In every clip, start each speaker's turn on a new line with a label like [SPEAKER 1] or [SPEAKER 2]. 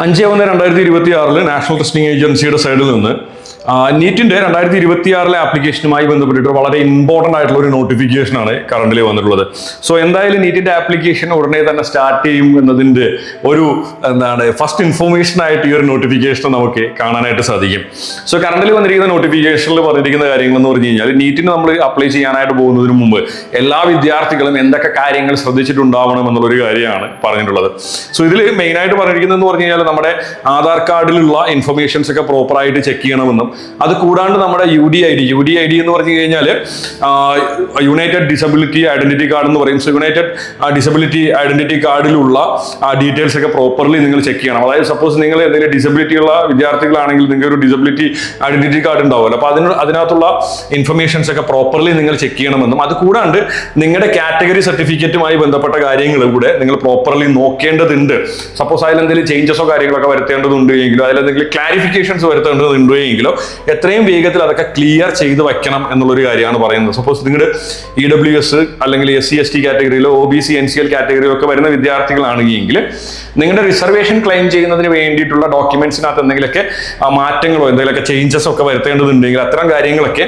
[SPEAKER 1] അഞ്ച് ഒന്ന് രണ്ടായിരത്തി ഇരുപത്തി ആറിൽ നാഷണൽ ടെസ്റ്റിംഗ് ഏജൻസിയുടെ സൈഡിൽ നിന്ന് ആ, നീറ്റിന്റെ രണ്ടായിരത്തി ഇരുപത്തി ആറിലെ ആപ്ലിക്കേഷനുമായി ബന്ധപ്പെട്ടിട്ട് വളരെ ഇമ്പോർട്ടന്റ് ആയിട്ടുള്ള ഒരു നോട്ടിഫിക്കേഷൻ ആണ് കറണ്ടിൽ വന്നിട്ടുള്ളത്. സോ എന്തായാലും നീറ്റിന്റെ ആപ്ലിക്കേഷൻ ഉടനെ തന്നെ സ്റ്റാർട്ട് ചെയ്യും എന്നതിന്റെ ഒരു എന്താണ് ഫസ്റ്റ് ഇൻഫോർമേഷൻ ആയിട്ട് ഈ ഒരു നോട്ടിഫിക്കേഷൻ നമുക്ക് കാണാനായിട്ട് സാധിക്കും. സോ കറണ്ടിൽ വന്നിരിക്കുന്ന നോട്ടിഫിക്കേഷനിൽ പറഞ്ഞിരിക്കുന്ന കാര്യങ്ങൾ എന്ന് പറഞ്ഞു കഴിഞ്ഞാൽ നീറ്റിന് നമ്മൾ അപ്ലൈ ചെയ്യാനായിട്ട് പോകുന്നതിന് മുമ്പ് എല്ലാ വിദ്യാർത്ഥികളും എന്തൊക്കെ കാര്യങ്ങൾ ശ്രദ്ധിച്ചിട്ടുണ്ടാവണം എന്നുള്ളൊരു കാര്യമാണ് പറഞ്ഞിട്ടുള്ളത്. സോ ഇതിൽ മെയിനായിട്ട് പറഞ്ഞിരിക്കുന്നത് എന്ന് പറഞ്ഞു കഴിഞ്ഞാൽ നമ്മുടെ ആധാർ കാർഡിലുള്ള ഇൻഫർമേഷൻസ് ഒക്കെ പ്രോപ്പറായിട്ട് ചെക്ക് ചെയ്യണമെന്നും അത് കൂടാണ്ട് നമ്മുടെ U D I D U D I D എന്ന് പറഞ്ഞു കഴിഞ്ഞാൽ യുണൈറ്റഡ് ഡിസബിലിറ്റി ഐഡന്റിറ്റി കാർഡ് എന്ന് പറയും. സോ യുണൈറ്റഡ് ഡിസബിലിറ്റി ഐഡന്റിറ്റി കാർഡിലുള്ള ഡീറ്റെയിൽസ് ഒക്കെ പ്രോപ്പർലി നിങ്ങൾ ചെക്ക് ചെയ്യണം. അതായത് സപ്പോസ് നിങ്ങൾ എന്തെങ്കിലും ഡിസബിലിറ്റി ഉള്ള വിദ്യാർത്ഥികളാണെങ്കിൽ നിങ്ങൾക്ക് ഒരു ഡിസബിലിറ്റി ഐഡന്റിറ്റി കാർഡ് ഉണ്ടാവുമല്ലോ. അപ്പോൾ അതിന് അതിനകത്തുള്ള ഇൻഫർമേഷൻസ് ഒക്കെ പ്രോപ്പർലി നിങ്ങൾ ചെക്ക് ചെയ്യണമെന്നും അത് കൂടാണ്ട് നിങ്ങളുടെ കാറ്റഗറി സർട്ടിഫിക്കറ്റുമായി ബന്ധപ്പെട്ട കാര്യങ്ങൾ കൂടെ നിങ്ങൾ പ്രോപ്പർലി നോക്കേണ്ടതുണ്ട്. സപ്പോസ് അതിൽ എന്തെങ്കിലും ചേഞ്ചസോ കാര്യങ്ങളൊക്കെ വരുത്തേണ്ടതുണ്ട് എങ്കിലോ അതിലെന്തെങ്കിലും ക്ലാരിഫിക്കേഷൻസ് വരുത്തേണ്ടതുണ്ട് എങ്കിലോ എത്രയും വേഗത്തിൽ അതൊക്കെ ക്ലിയർ ചെയ്ത് വയ്ക്കണം എന്നുള്ളൊരു കാര്യമാണ് പറയുന്നത്. സപ്പോസ് നിങ്ങളുടെ ഇ ഡബ്ല്യു എസ് അല്ലെങ്കിൽ S C S T കാറ്റഗറിയിലോ O B C N C L കാറ്റഗറിയിലോ ഒക്കെ വരുന്ന വിദ്യാർത്ഥികളാണെങ്കിൽ നിങ്ങളുടെ റിസർവേഷൻ ക്ലെയിം ചെയ്യുന്നതിന് വേണ്ടിയിട്ടുള്ള ഡോക്യുമെന്റ്സിനകത്ത് എന്തെങ്കിലുമൊക്കെ മാറ്റങ്ങളോ എന്തെങ്കിലുമൊക്കെ ചേഞ്ചസ് ഒക്കെ വരുത്തേണ്ടതുണ്ടെങ്കിൽ അത്തരം കാര്യങ്ങളൊക്കെ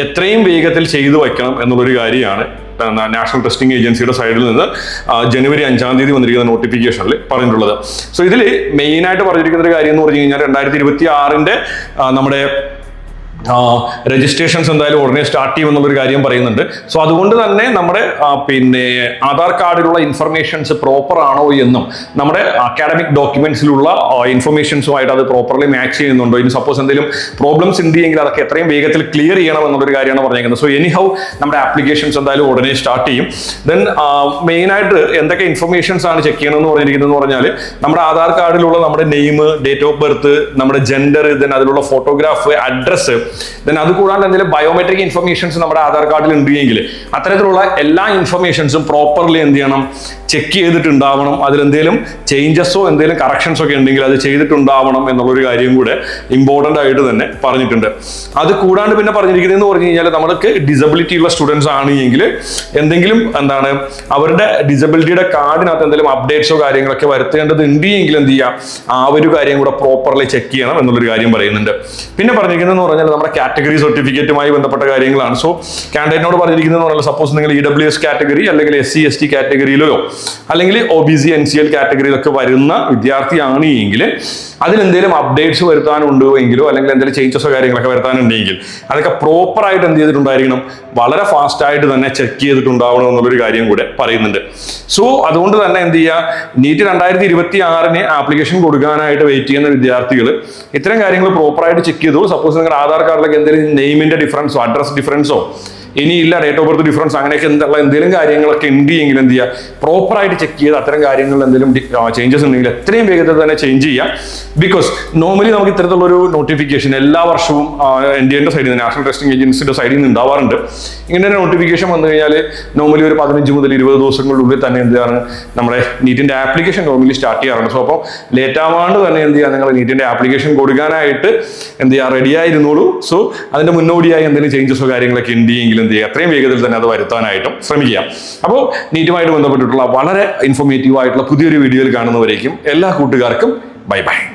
[SPEAKER 1] എത്രയും വേഗത്തിൽ ചെയ്തു വയ്ക്കണം എന്നുള്ളൊരു കാര്യമാണ് നാഷണൽ ടെസ്റ്റിംഗ് ഏജൻസിയുടെ സൈഡിൽ നിന്ന് ജനുവരി അഞ്ചാം തീയതി വന്നിരിക്കുന്ന നോട്ടിഫിക്കേഷനിൽ പറഞ്ഞിട്ടുള്ളത്. സോ ഇതിൽ മെയിനായിട്ട് പറഞ്ഞിരിക്കുന്ന ഒരു കാര്യം എന്ന് പറഞ്ഞു കഴിഞ്ഞാൽ രണ്ടായിരത്തി ഇരുപത്തി ആറിന്റെ നമ്മുടെ രജിസ്ട്രേഷൻസ് എന്തായാലും ഉടനെ സ്റ്റാർട്ട് ചെയ്യും എന്നുള്ളൊരു കാര്യം പറയുന്നുണ്ട്. സോ അതുകൊണ്ട് തന്നെ നമ്മുടെ പിന്നെ ആധാർ കാർഡിലുള്ള ഇൻഫർമേഷൻസ് പ്രോപ്പർ ആണോ എന്നും നമ്മുടെ അക്കാഡമിക് ഡോക്യുമെന്റ്സിലുള്ള ഇൻഫർമേഷൻസുമായിട്ട് അത് പ്രോപ്പർലി മാച്ച് ചെയ്യുന്നുണ്ടോ? ഇനി സപ്പോസ് എന്തെങ്കിലും പ്രോബ്ലംസ് ഉണ്ട് എങ്കിൽ അതൊക്കെ എത്രയും വേഗത്തിൽ ക്ലിയർ ചെയ്യണം എന്നുള്ളൊരു കാര്യമാണ് പറഞ്ഞിരിക്കുന്നത് സോ എനി ഹൗ നമ്മുടെ ആപ്ലിക്കേഷൻസ് എന്തായാലും ഉടനെ സ്റ്റാർട്ട് ചെയ്യും. ദെൻ മെയിനായിട്ട് എന്തൊക്കെ ഇൻഫർമേഷൻസ് ആണ് ചെക്ക് ചെയ്യണമെന്ന് പറഞ്ഞിരിക്കുന്നത് പറഞ്ഞാൽ നമ്മുടെ ആധാർ കാർഡിലുള്ള നമ്മുടെ നെയിം ഡേറ്റ് ഓഫ് ബർത്ത് നമ്മുടെ ജെൻഡർ ദെൻ അതിലുള്ള ഫോട്ടോഗ്രാഫ് അഡ്രസ്സ് ദെൻ അത് കൂടാണ്ട് എന്തെങ്കിലും ബയോമെട്രിക് ഇൻഫർമേഷൻസ് നമ്മുടെ ആധാർ കാർഡിൽ ഉണ്ടെങ്കിൽ അത്തരത്തിലുള്ള എല്ലാ ഇൻഫർമേഷൻസും പ്രോപ്പർലി എന്ത് ചെയ്യണം? ചെക്ക് ചെയ്തിട്ടുണ്ടാവണം. അതിലെന്തെങ്കിലും ചേഞ്ചസോ എന്തെങ്കിലും കറക്ഷൻസോ ഒക്കെ ഉണ്ടെങ്കിൽ അത് ചെയ്തിട്ടുണ്ടാവണം എന്നുള്ളൊരു കാര്യം കൂടെ ഇമ്പോർട്ടന്റ് ആയിട്ട് തന്നെ പറഞ്ഞിട്ടുണ്ട്. അത് കൂടാണ്ട് പിന്നെ പറഞ്ഞിരിക്കുന്നത് എന്ന് പറഞ്ഞു കഴിഞ്ഞാൽ നമ്മൾക്ക് ഡിസബിലിറ്റി ഉള്ള സ്റ്റുഡൻസ് ആണെങ്കിൽ എന്തെങ്കിലും എന്താണ് അവരുടെ ഡിസബിലിറ്റിയുടെ കാർഡിനകത്ത് എന്തെങ്കിലും അപ്ഡേറ്റ്സോ കാര്യങ്ങളൊക്കെ വരുത്തേണ്ടത് ഉണ്ട് എങ്കിൽ എന്ത് ചെയ്യുക ആ ഒരു കാര്യം കൂടെ പ്രോപ്പർലി ചെക്ക് ചെയ്യണം എന്നുള്ളൊരു കാര്യം പറയുന്നുണ്ട്. പിന്നെ പറഞ്ഞിരിക്കുന്നത് എന്ന് പറഞ്ഞാൽ നമ്മുടെ കാറ്റഗറി സർട്ടിഫിക്കറ്റുമായി ബന്ധപ്പെട്ട കാര്യങ്ങളാണ്. സോ കാൻഡിഡേറ്റിനോട് പറഞ്ഞിരിക്കുന്നത് പറഞ്ഞാൽ സപ്പോസ് നിങ്ങൾ ഇ ഡബ്ല്യു എസ് കാറ്റഗറി അല്ലെങ്കിൽ എസ് സി എസ് ടി കാറ്റഗറിയിലോ അല്ലെങ്കിൽ O B C N C L കാറ്റഗറിയിലൊക്കെ വരുന്ന വിദ്യാർത്ഥിയാണ് എങ്കിൽ അതിലെന്തെങ്കിലും അപ്ഡേറ്റ്സ് വരുത്താനുണ്ടോ എങ്കിലോ അല്ലെങ്കിൽ എന്തെങ്കിലും ചേഞ്ചസോ കാര്യങ്ങളൊക്കെ വരുത്താനുണ്ടെങ്കിൽ അതൊക്കെ പ്രോപ്പറായിട്ട് എന്ത് ചെയ്തിട്ടുണ്ടായിരിക്കണം? വളരെ ഫാസ്റ്റായിട്ട് തന്നെ ചെക്ക് ചെയ്തിട്ടുണ്ടാവണം എന്നുള്ളൊരു കാര്യം കൂടെ പറയുന്നുണ്ട്. സോ അതുകൊണ്ട് തന്നെ എന്ത് ചെയ്യുക? നീറ്റ് രണ്ടായിരത്തി ഇരുപത്തി ആറിന് ആപ്ലിക്കേഷൻ കൊടുക്കാനായിട്ട് വെയിറ്റ് ചെയ്യുന്ന വിദ്യാർത്ഥികൾ ഇത്തരം കാര്യങ്ങൾ പ്രോപ്പറായിട്ട് ചെക്ക് ചെയ്തു സപ്പോസ് നിങ്ങളുടെ ആധാർ കാർഡിലൊക്കെ എന്തെങ്കിലും നെയിമിന്റെ ഡിഫറൻസോ അഡ്രസ് ഡിഫറൻസോ ഇനി ഇല്ല ഡേറ്റ് ഓഫ് ബർത്ത് ഡിഫറൻസ് അങ്ങനെയൊക്കെ എന്തുള്ള എന്തെങ്കിലും കാര്യങ്ങളൊക്കെ ഉണ്ട് എങ്കിൽ എന്ത് ചെയ്യുക പ്രോപ്പറായിട്ട് ചെക്ക് ചെയ്ത് അത്തരം കാര്യങ്ങളിൽ എന്തെങ്കിലും ചേഞ്ചസ് ഉണ്ടെങ്കിൽ എത്രയും വേഗത്തിൽ തന്നെ ചേഞ്ച് ചെയ്യാം. ബിക്കോസ് നോർമലി നമുക്ക് ഇത്തരത്തിലുള്ള ഒരു നോട്ടിഫിക്കേഷൻ എല്ലാ വർഷവും എൻ ഡി എന്റെ സൈഡിൽ നിന്ന് നാഷണൽ ടെസ്റ്റിംഗ് ഏജൻസിയുടെ സൈഡിൽ നിന്ന് ഉണ്ടാവാറുണ്ട്. ഇങ്ങനെ ഒരു നോട്ടിഫിക്കേഷൻ വന്നു കഴിഞ്ഞാൽ നോർമലി ഒരു പതിനഞ്ച് മുതൽ ഇരുപത് ദിവസങ്ങളിലുള്ളിൽ തന്നെ എന്ത് ചെയ്യാറ്? നമ്മുടെ നീറ്റിന്റെ ആപ്ലിക്കേഷൻ നോർമലി സ്റ്റാർട്ട് ചെയ്യാറുണ്ട്. സോ അപ്പോൾ ലേറ്റ് ആവാണ്ട് തന്നെ എന്ത് ചെയ്യുക നിങ്ങൾ നീറ്റിന്റെ ആപ്ലിക്കേഷൻ കൊടുക്കാനായിട്ട് എന്ത് ചെയ്യുക റെഡി ആയിരുന്നോളൂ സോ അതിന്റെ മുന്നോടിയായി എന്തെങ്കിലും ചേഞ്ചസോ കാര്യങ്ങളൊക്കെ ഉണ്ടെങ്കിലും എന്ത് ചെയ്യുക? അത്രയും വേഗത്തിൽ തന്നെ അത് വരുത്താനായിട്ടും ശ്രമിക്കുക. അപ്പോൾ നീറ്റുമായിട്ട് ബന്ധപ്പെട്ടിട്ടുള്ള വളരെ ഇൻഫോർമേറ്റീവ് ആയിട്ടുള്ള പുതിയൊരു വീഡിയോയിൽ കാണുന്നവരേക്കും എല്ലാ കൂട്ടുകാർക്കും ബൈ ബൈ